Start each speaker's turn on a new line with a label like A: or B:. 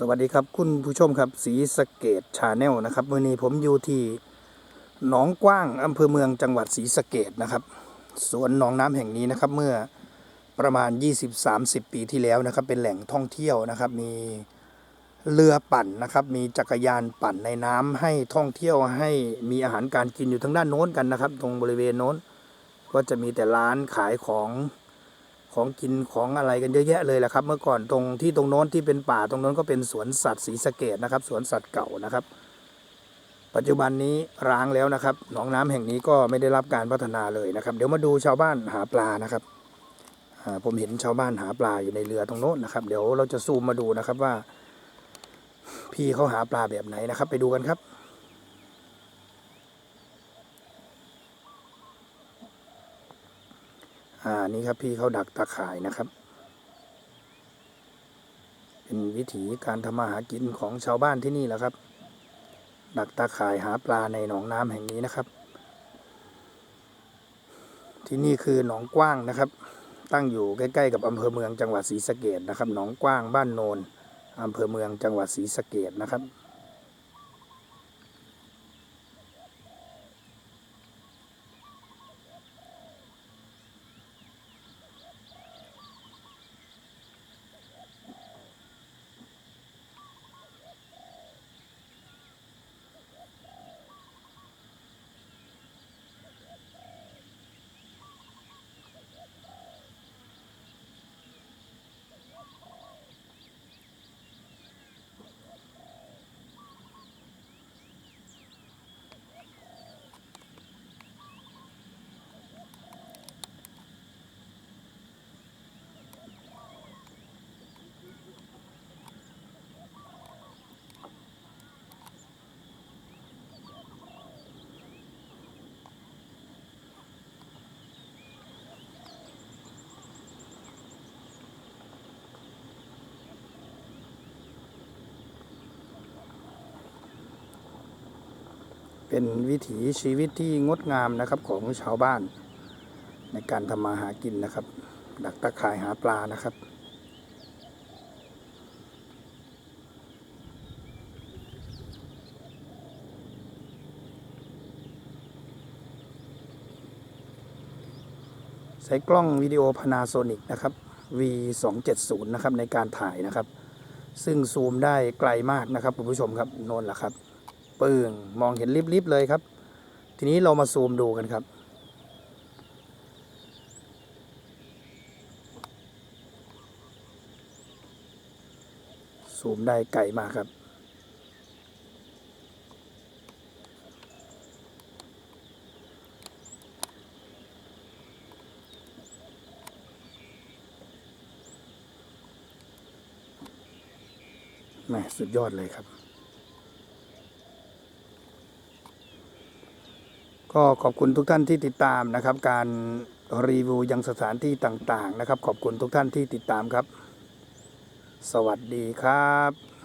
A: สวัสดีครับคุณผู้ชมครับสีสเกตชาแนลนะครับมื่อนี้ผมอยู่ที่หนองกว้างอำเภอเมืองจังหวัดศรีสะเกตนะครับสวนหนองน้ำแห่งนี้นะครับเมื่อประมาณ 20-30 ปีที่แล้วนะครับ เป็นแหล่งท่องเที่ยวนะครับ มีเรือปั่นนะครับ มีจักรยานปั่นในน้ำให้ท่องเที่ยวให้มีอาหารการกินอยู่ทางด้านโน้นกันนะครับ ตรงบริเวณโน้น ก็จะมีแต่ร้านขายของ ของกินของอะไรกันเยอะแยะเลยแหละครับ เมื่อก่อนตรงที่ตรงโน้นที่เป็นป่าตรงโน้นก็เป็นสวนสัตว์ศรีสะเกดนะครับ สวนสัตว์เก่านะครับ ปัจจุบันนี้ร้างแล้วนะครับ หนองน้ำแห่งนี้ก็ไม่ได้รับการพัฒนาเลยนะครับ เดี๋ยวมาดูชาวบ้านหาปลานะครับผมเห็นชาวบ้านหาปลาอยู่ในเรือตรงโน้นนะครับ เดี๋ยวเราจะซูมมาดูนะครับว่า พี่เขาหาปลาแบบไหนนะครับ ไปดูกันครับ อ่านี่ครับพี่เขาดักตาข่ายนะครับ เป็นวิถีการทำมาหากินของชาวบ้านที่นี่แหละครับ ดักตาข่ายหาปลาในหนองน้ำแห่งนี้นะครับ ที่นี่คือหนองกว้างนะครับ ตั้งอยู่ใกล้ๆกับอำเภอเมืองจังหวัดศรีสะเกดนะครับ หนองกว้างบ้านโนนอำเภอเมืองจังหวัดศรีสะเกดนะครับ เป็นวิถีชีวิตที่งดงามนะครับของชาวบ้าน ในการทำมาหากินนะครับ ดักตะข่ายหาปลานะครับ ใช้กล้องวิดีโอ Panasonic นะครับ V 2 7 0 นะครับในการถ่ายนะครับ ซึ่งซูมได้ไกลมากนะครับคุณผู้ชมครับโน่นแหละครับ ปึ้งมองเห็นลิบๆเลยครับ ทีนี้เรามาซูมดูกันครับ ซูมได้ไกลมาครับ แม่สุดยอดเลยครับ ก็ขอบคุณทุกท่านที่ติดตามนะครับ การรีวิวยังสถานที่ต่างๆนะครับ ขอบคุณทุกท่านที่ติดตามครับ สวัสดีครับ